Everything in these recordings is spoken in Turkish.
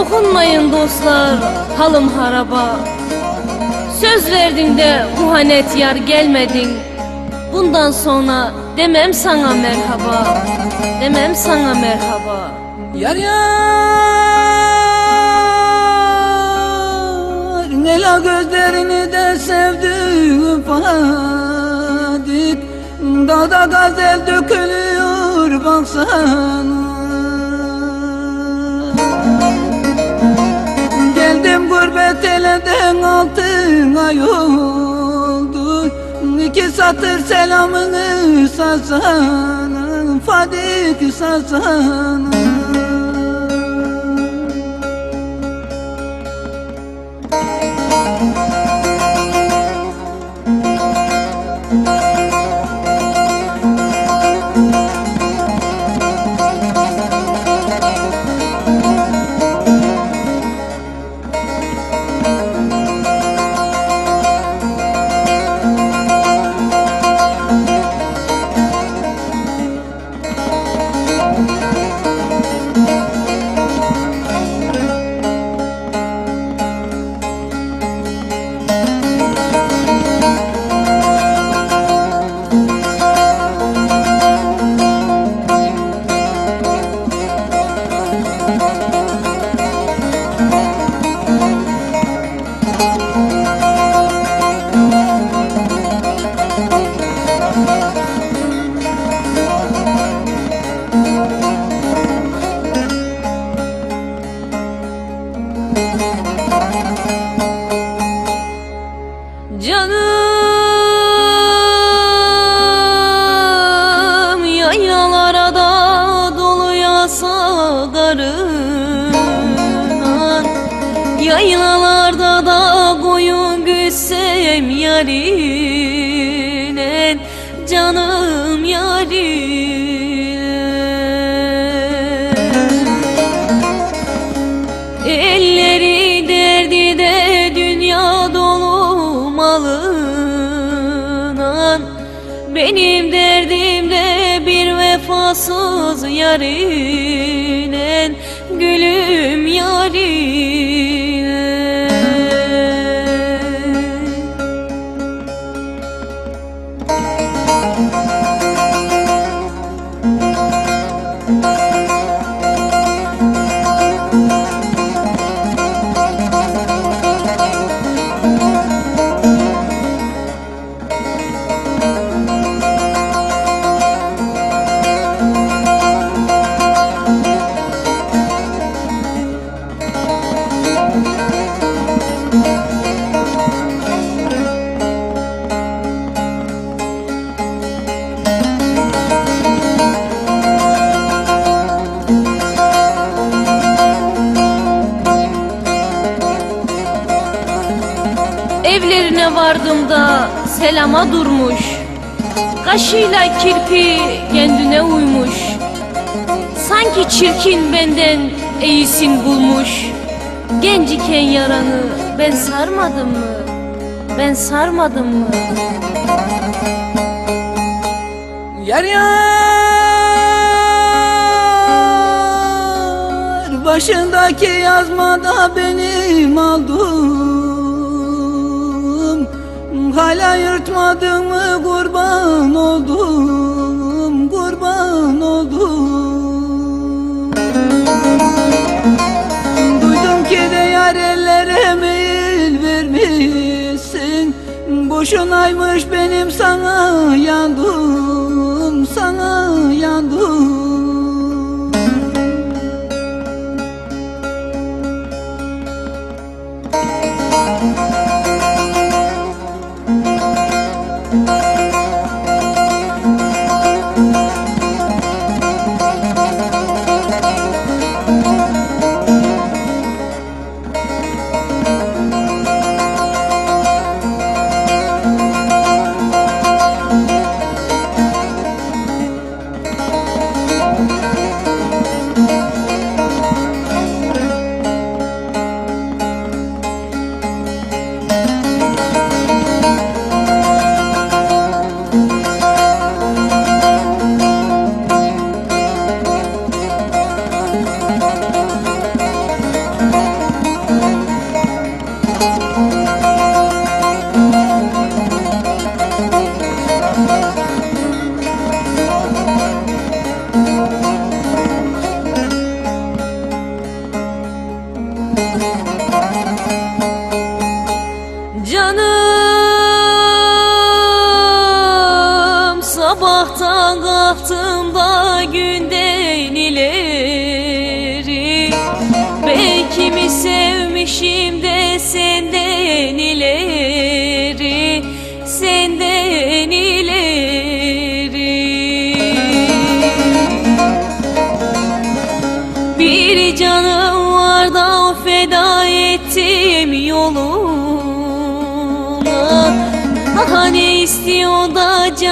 Dokunmayın dostlar halım haraba. Söz verdin de muhanet yar gelmedin. Bundan sonra demem sana merhaba Demem sana merhaba. Yar yar Nela gözlerini de sevdim Fadik Dağda gazel dökülüyor baksana Geldim gurbet eleden altın ay oldu İki satır selamını sazana Fadik sazana yarine Canım yarine. Elleri derdi de dünya dolu malından. Benim derdim de bir vefasız yarinen. Gülüm yarine Evlerine vardım da selama durmuş Kaşıyla kirpi kendine uymuş Sanki çirkin benden iyisin bulmuş Genç iken yaranı ben sarmadım mı? Ben sarmadım mı? Yar yar Başındaki yazmada benim aldım Hala yırtmadı mı kurban oldum Kurban oldum. Duydum ki de yar ellere meyil vermişsin. Boşunaymış benim sana yandım Sana yandım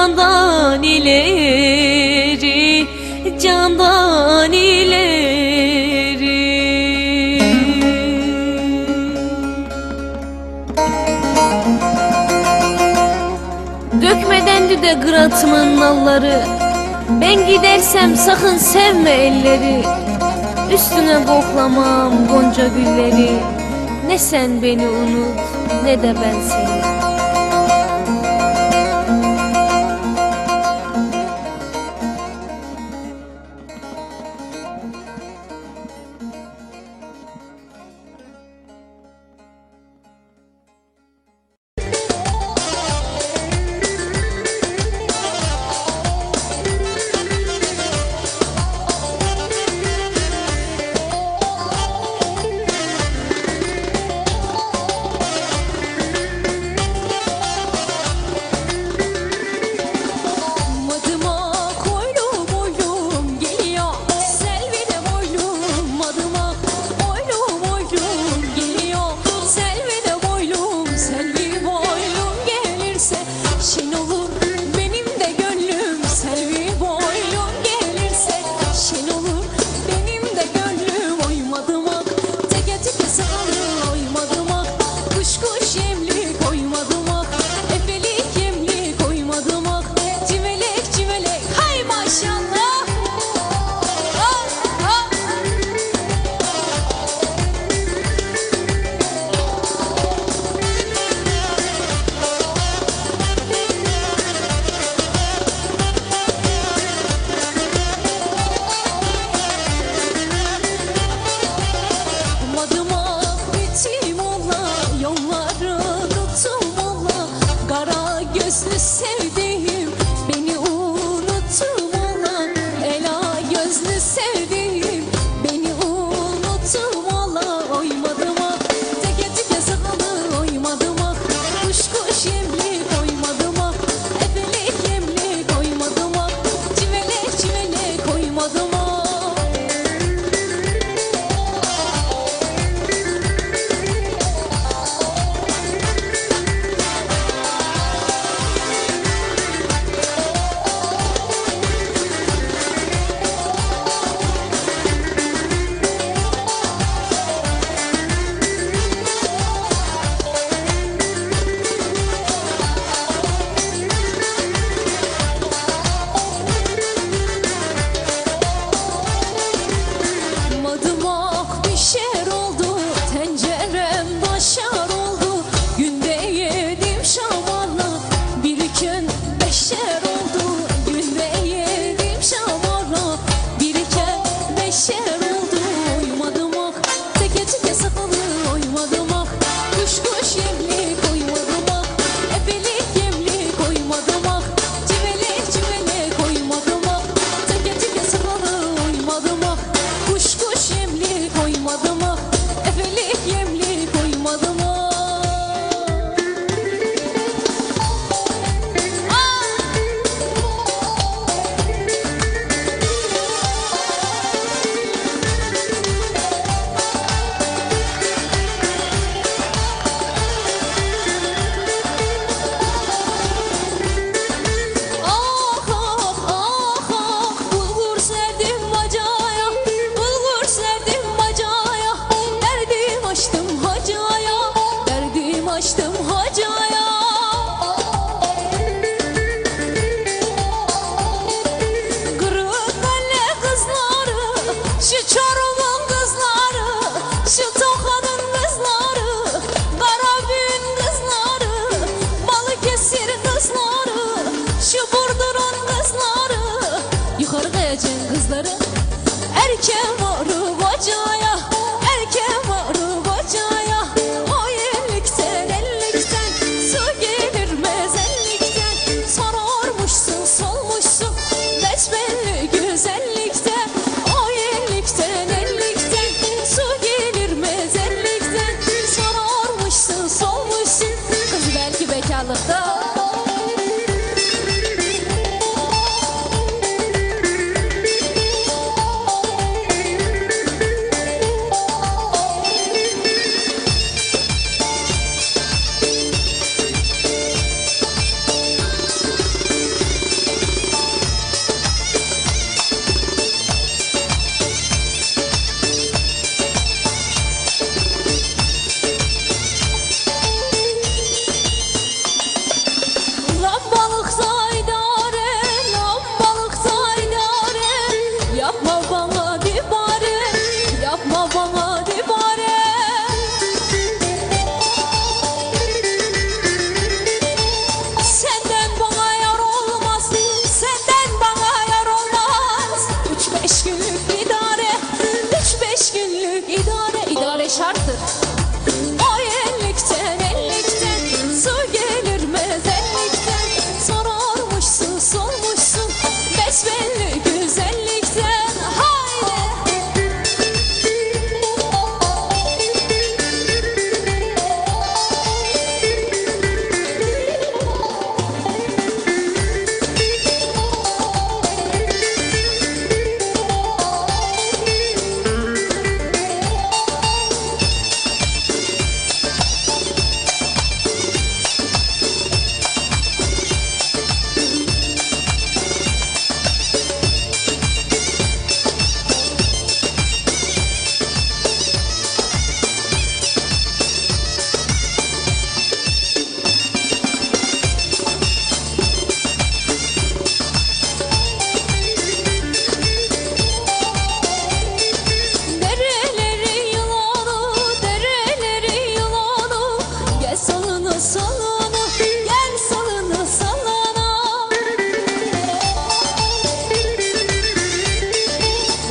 candan ileri candan ileri. Dökmeden düde gratımın nalları. Ben gidersem sakın sevme elleri. Üstüne koklamam gonca gülleri. Ne sen beni unut ne de ben seni.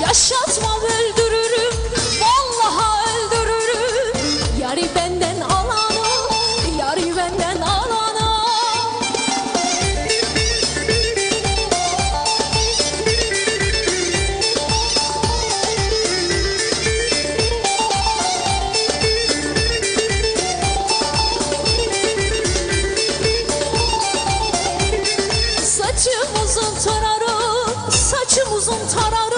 Yaşatmam öldürürüm. Vallaha öldürürüm. Yari benden alanı Yari benden alanı Saçım uzun tararım Saçım uzun tararım.